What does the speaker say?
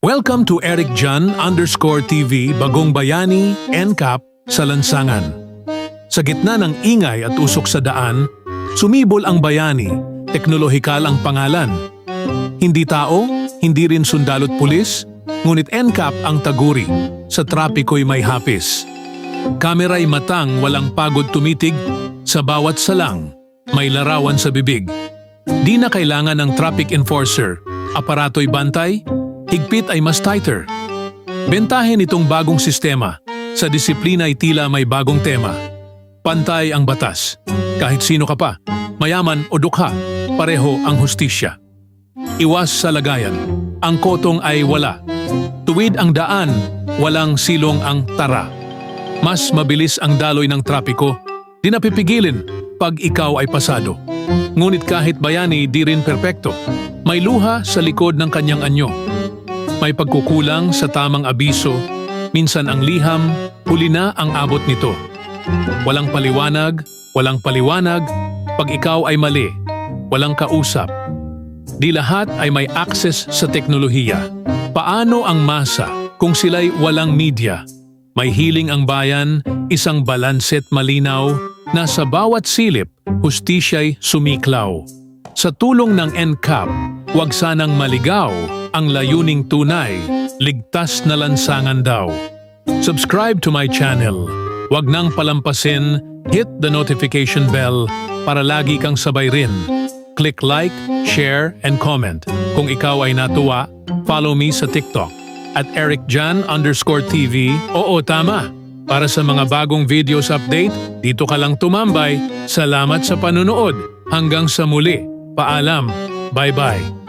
Welcome to Eric John underscore TV Bagong Bayani NCAP sa Lansangan. Sa gitna ng ingay at usok sa daan, sumibol ang bayani, teknolohikal ang pangalan. Hindi tao, hindi rin sundalo't pulis, ngunit NCAP ang taguri, sa trapiko'y may hapis. Kamera'y matang walang pagod tumitig, sa bawat salang, may larawan sa bibig. Di na kailangan ng traffic enforcer, aparato'y bantay, higpit ay mas tighter. Bentahin itong bagong sistema, sa disiplina ay tila may bagong tema. Pantay ang batas, kahit sino ka pa, mayaman o dukha, pareho ang hustisya. Iwas sa lagayan, ang kotong ay wala. Tuwid ang daan, walang silong ang tara. Mas mabilis ang daloy ng trapiko, di napipigilin pag ikaw ay pasado. Ngunit kahit bayani di rin perpekto, may luha sa likod ng kanyang anyo. May pagkukulang sa tamang abiso, minsan ang liham, huli na ang abot nito. Walang paliwanag, walang paliwanag, pag ikaw ay mali, walang kausap. Di lahat ay may access sa teknolohiya. Paano ang masa kung sila'y walang media? May hiling ang bayan, isang balanset malinaw, na sa bawat silip, hustisya'y sumiklaw. Sa tulong ng NCAP, huwag sanang maligaw ang layuning tunay, ligtas na lansangan daw. Subscribe to my channel. Huwag nang palampasin, hit the notification bell para lagi kang sabay rin. Click like, share, and comment. Kung ikaw ay natuwa, follow me sa TikTok at ericjan underscore TV. Oo, tama. Para sa mga bagong videos update, dito ka lang tumambay. Salamat sa panunood. Hanggang sa muli. Paalam. Bye-bye.